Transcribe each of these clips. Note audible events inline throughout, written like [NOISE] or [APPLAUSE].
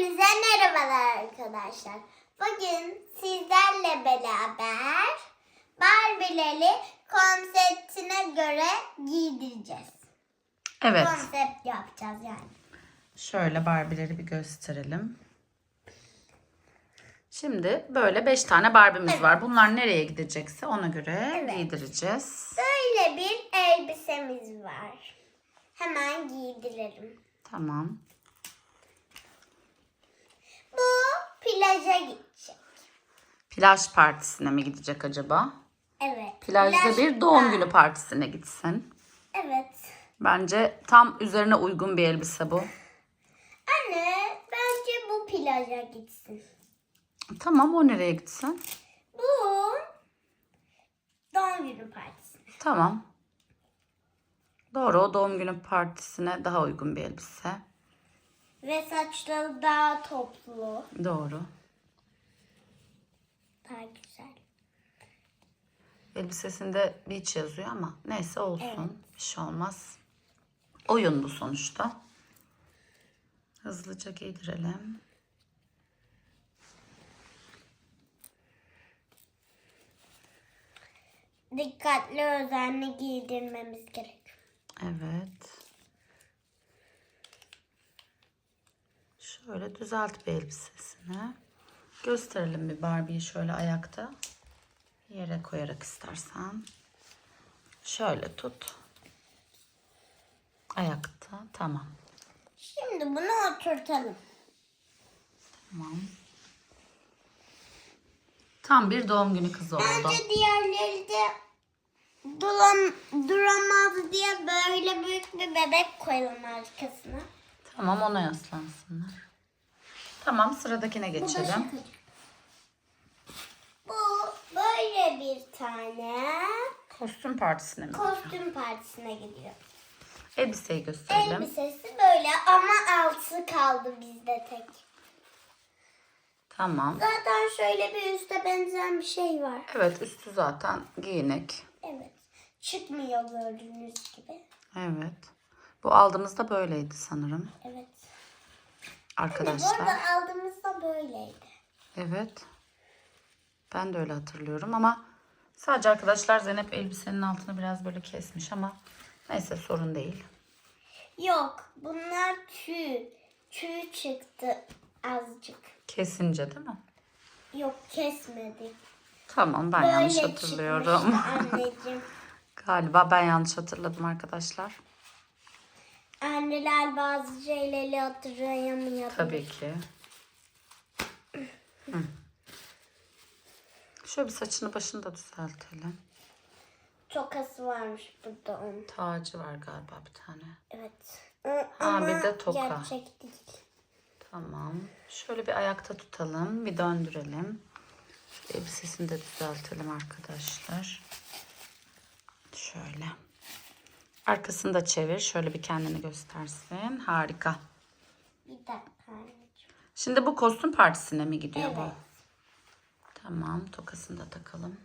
Hepinize merhabalar arkadaşlar. Bugün sizlerle beraber Barbie'leri konseptine göre giydireceğiz. Evet. Konsept yapacağız yani. Şöyle Barbie'leri bir gösterelim. Şimdi böyle 5 tane Barbie'miz var. Bunlar nereye gidecekse ona göre Evet. giydireceğiz. Böyle bir elbisemiz var. Hemen giydirelim. Tamam. Bu plaja gidecek. Plaj partisine mi gidecek acaba? Evet. Plajda plaj- bir doğum günü partisine gitsin. Evet. Bence tam üzerine uygun bir elbise bu. Anne bence bu plaja gitsin. Tamam o nereye gitsin? Bu doğum günü partisi. Tamam. Doğru o doğum günü partisine daha uygun bir elbise. Ve saçları daha toplu. Doğru. Daha güzel. Elbisesinde beach yazıyor ama neyse olsun. Bir şey olmaz. Oyun bu sonuçta. Hızlıca giydirelim. Dikkatli özenli giydirmemiz gerek. Evet. Şöyle düzelt bir elbisesini. Gösterelim bir Barbie'yi şöyle ayakta. Yere koyarak istersen. Şöyle tut. Ayakta. Tamam. Şimdi bunu oturtalım. Tamam. Tam bir doğum günü kızı oldu. Bence diğerleri de duram, duramaz diye böyle büyük bir bebek koyalım arkasına. Tamam ona yaslansınlar. Tamam sıradakine geçelim. Bu böyle bir tane Kostüm partisine mi? kostüm partisine gidiyor. Elbiseyi gösterelim. Elbisesi böyle ama altı kaldı bizde tek. Tamam. Zaten şöyle bir üste benzeyen bir şey var. Evet üstü zaten giyinek. Evet. Çıkmıyor gördüğünüz gibi. Evet. Bu aldığımızda böyleydi sanırım. Evet. Arkadaşlar. arada aldığımızda böyleydi. Evet. Ben de öyle hatırlıyorum ama sadece arkadaşlar Zeynep elbisenin altını biraz böyle kesmiş ama neyse sorun değil. Yok. Bunlar tüy. Tüy çıktı azıcık. Kesince değil mi? Yok kesmedik. Tamam ben Böyle yanlış hatırlıyorum. [LAUGHS] anneciğim. Galiba ben yanlış hatırladım arkadaşlar. Anneler bazı şeyleri hatırlayamıyor. Tabii ki. Hı. Şöyle bir saçını başını da düzeltelim. Tokası varmış burada onun. Tacı var galiba bir tane. Evet. Ama bir de toka. gerçek değil. Tamam. Şöyle bir ayakta tutalım. Bir döndürelim. Elbisesini de düzeltelim arkadaşlar. Şöyle. Arkasını da çevir. Şöyle bir kendini göstersin. Harika. Bir dakika. Şimdi bu kostüm partisine mi gidiyor bu? Evet. Tamam. Tokasını da takalım.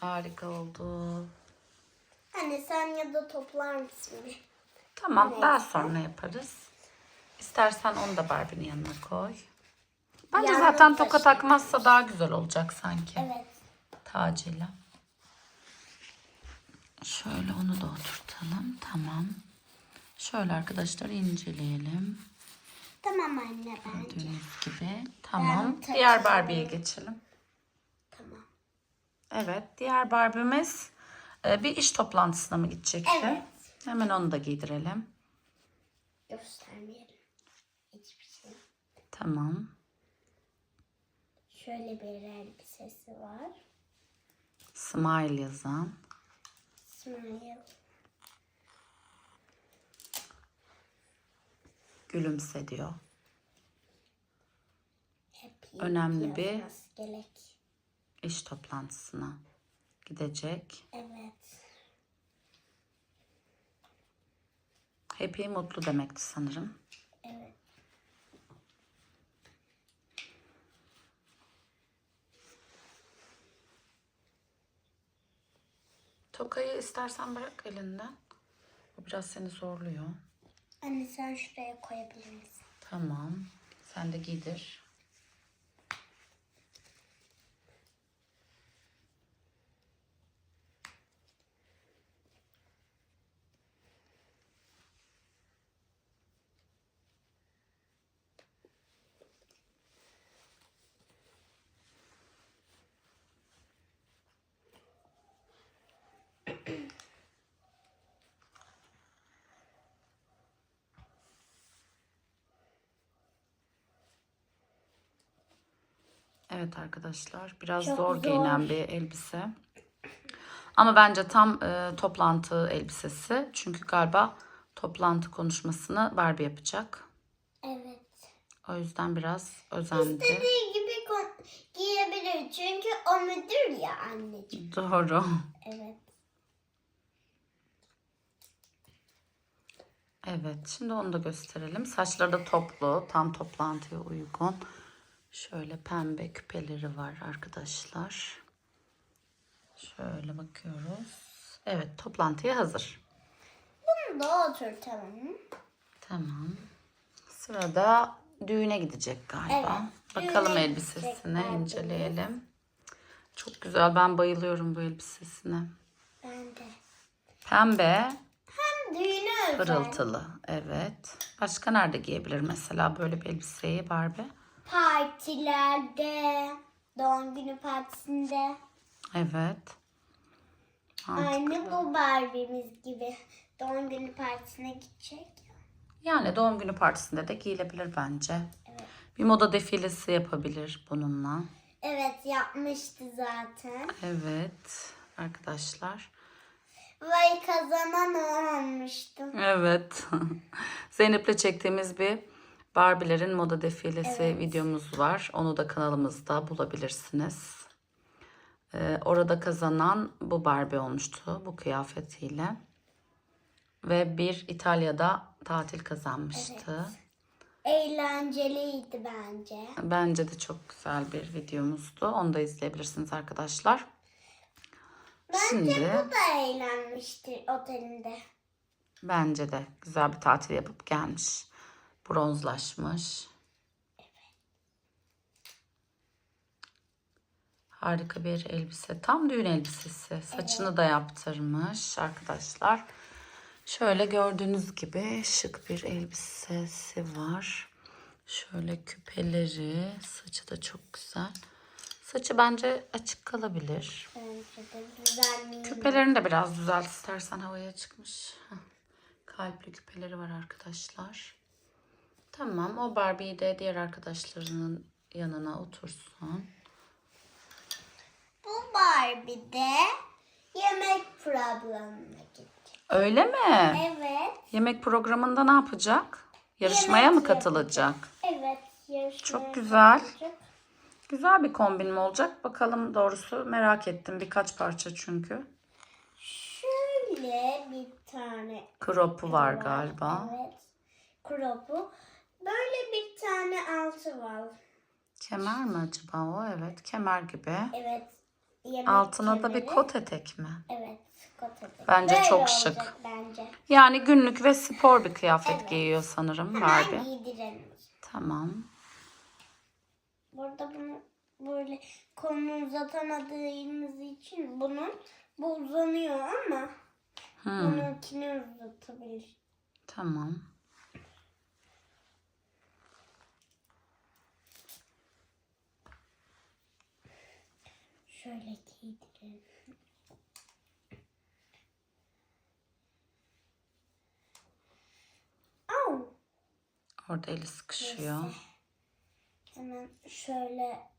Harika oldu. Anne sen ya da toplar mısın? Tamam Neyse. daha sonra yaparız. İstersen onu da Barbie'nin yanına koy. Bence Yanına zaten toka takmazsa daha güzel olacak sanki. Evet. Tacıyla. Şöyle onu da oturtalım. Tamam. Şöyle arkadaşlar inceleyelim. Tamam anne bence. Gördüğünüz gibi. Tamam. Diğer Barbie'ye geçelim. Tamam. Evet. Diğer Barbie'miz e, bir iş toplantısına mı gidecekti? Evet. Hemen onu da giydirelim. Göstermeyelim. Hiçbir şey. Tamam. Şöyle bir elbisesi var. Smile yazan. Smile. Gülümse diyor. Happy Önemli bir- gerek. İş toplantısına gidecek. Evet. Happy mutlu demekti sanırım. Evet. Tokayı istersen bırak elinden. Bu biraz seni zorluyor. Anne sen şuraya koyabilir misin? Tamam. Sen de giydir. Evet arkadaşlar biraz Çok zor zor. giyinen bir elbise. Ama bence tam e, toplantı elbisesi. Çünkü galiba toplantı konuşmasını Barbie yapacak. Evet. O yüzden biraz özendi. İstediği gibi giyebilir. Çünkü o müdür ya anneciğim. Doğru. Evet. Evet şimdi onu da gösterelim. Saçları da toplu. Tam toplantıya uygun. Şöyle pembe küpeleri var arkadaşlar. Şöyle bakıyoruz. Evet toplantıya hazır. Bunu da oturtalım. Tamam. Sırada düğüne gidecek galiba. Evet, Bakalım düğüne elbisesine gidecek inceleyelim. Çok güzel. Ben bayılıyorum bu elbisesine. Ben de. Pembe, Hem düğüne özel. pırıltılı. Evet. Başka nerede giyebilir mesela böyle bir elbiseyi Barbie? Partilerde. Doğum günü partisinde. Evet. Aynı bu Barbie'miz gibi. Doğum günü partisine gidecek. Yani doğum günü partisinde de giyilebilir bence. Evet. Bir moda defilesi yapabilir bununla. Evet yapmıştı zaten. Evet arkadaşlar. Vay kazanan o olmuştu. Evet. [LAUGHS] Zeynep'le çektiğimiz bir Barbie'lerin moda defilesi videomuz var. Onu da kanalımızda bulabilirsiniz. Ee, orada kazanan bu Barbie olmuştu bu kıyafetiyle. Ve bir İtalya'da tatil kazanmıştı. Eğlenceliydi bence. Bence de çok güzel bir videomuzdu. Onu da izleyebilirsiniz arkadaşlar. Bence Şimdi bu da eğlenmiştir otelinde. bence de güzel bir tatil yapıp gelmiş. Bronzlaşmış. Harika bir elbise. Tam düğün elbisesi. Saçını da yaptırmış arkadaşlar. Şöyle gördüğünüz gibi şık bir elbisesi var. Şöyle küpeleri. Saçı da çok güzel. Saçı bence açık kalabilir. Bence? Küpelerini de biraz düzelt istersen havaya çıkmış. Kalpli küpeleri var arkadaşlar. Tamam o Barbie'yi de diğer arkadaşlarının yanına otursun. Bu Barbie de yemek programına gitti. Öyle mi? Evet. Yemek programında ne yapacak? Yarışmaya mı Yemek katılacak? Evet. yarışmaya Çok güzel. katılacak. Güzel bir kombin mi olacak? Bakalım doğrusu merak ettim. Birkaç parça çünkü. Şöyle bir tane Kropu var galiba. Evet. Kropu. Böyle bir tane altı var. Kemer mi acaba o? Evet kemer gibi. Evet. Yemek Altına da bir kemeri. kot etek mi? Evet. Kot etek. Bence Böyle çok şık. Bence. Yani günlük ve spor bir kıyafet Evet. giyiyor sanırım Hemen Barbie. giydirelim. Tamam. Burada bunu böyle kolunu uzatamadığımız için bunun bu uzanıyor ama Hmm, bununkini uzatabilir. tamam. Şöyle giydirelim. Au. Orada eli sıkışıyor. Neyse. Hemen şöyle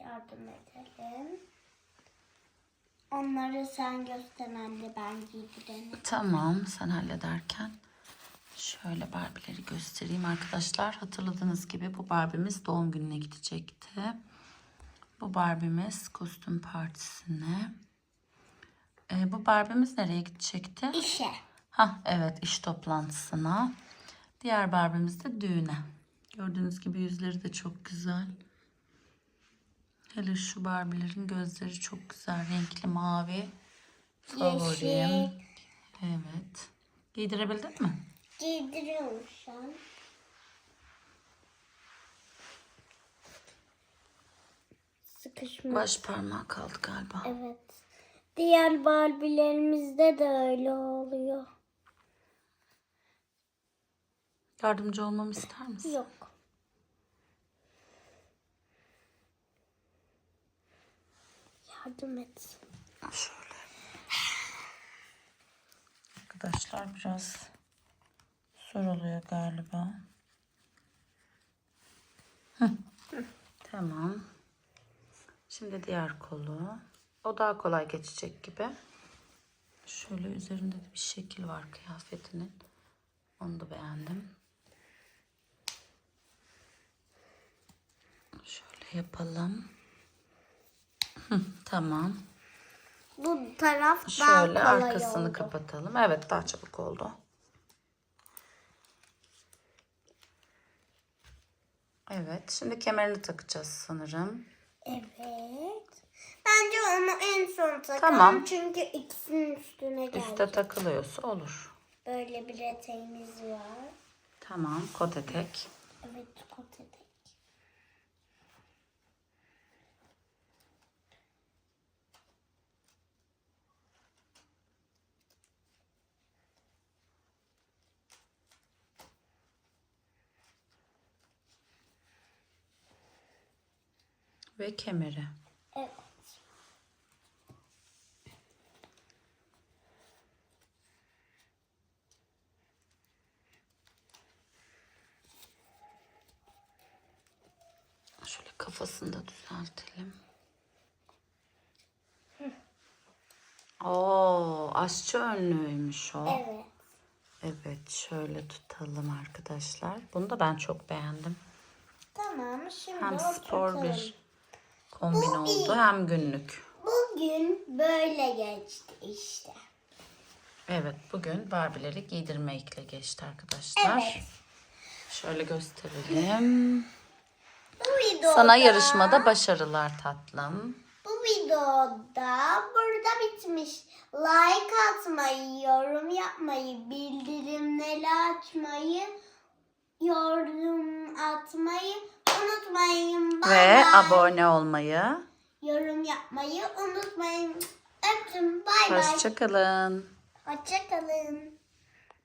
yardım edelim. Onları sen göster anne ben giydirelim. Tamam sen hallederken şöyle Barbie'leri göstereyim arkadaşlar. Hatırladığınız gibi bu Barbie'miz doğum gününe gidecekti. Bu Barbie'miz kostüm partisine. Ee, bu Barbie'miz nereye gidecekti? İşe. Ha evet iş toplantısına. Diğer Barbie'miz de düğüne. Gördüğünüz gibi yüzleri de çok güzel. Hele şu Barbie'lerin gözleri çok güzel. Renkli mavi. Favorim. Yeşil. Evet. Giydirebildin mi? Giydiriyorum şu an. Sıkışmış. Baş parmağı kaldı galiba. Evet. Diğer Barbie'lerimizde de öyle oluyor. Yardımcı olmamı ister misin? Yok. Yardım et. Şöyle. Arkadaşlar biraz zor oluyor galiba. Hı. Tamam. Şimdi diğer kolu. O daha kolay geçecek gibi. Şöyle üzerinde de bir şekil var kıyafetinin. Onu da beğendim. Şöyle yapalım. Hı, tamam. Bu taraf daha Şöyle kolay arkasını oldu. kapatalım. Evet daha çabuk oldu. Evet şimdi kemerini takacağız sanırım. Evet. Bence onu en son takalım. Tamam. Çünkü ikisinin üstüne geldi. Üste takılıyorsa olur. Böyle bir eteğimiz var. Tamam kot etek. Evet kot etek. Ve kemeri. Evet. Şöyle kafasını da düzeltelim. Oo, aşçı önlüğüymüş o. Evet. Evet, şöyle tutalım arkadaşlar. Bunu da ben çok beğendim. Tamam şimdi Hem spor bir kombin Bu oldu hem günlük. Bugün böyle geçti işte. Evet, bugün Barbie'leri giydirmekle geçti arkadaşlar. Evet. Şöyle gösterelim. Bu videoda, Sana yarışmada başarılar tatlım. Bu videoda burada bitmiş. Like atmayı, yorum yapmayı, bildirimleri açmayı, yorum atmayı unutmayın. Bye Ve bye. abone olmayı. Yorum yapmayı unutmayın. Öptüm. Bay bay. Hoşçakalın. Hoşçakalın.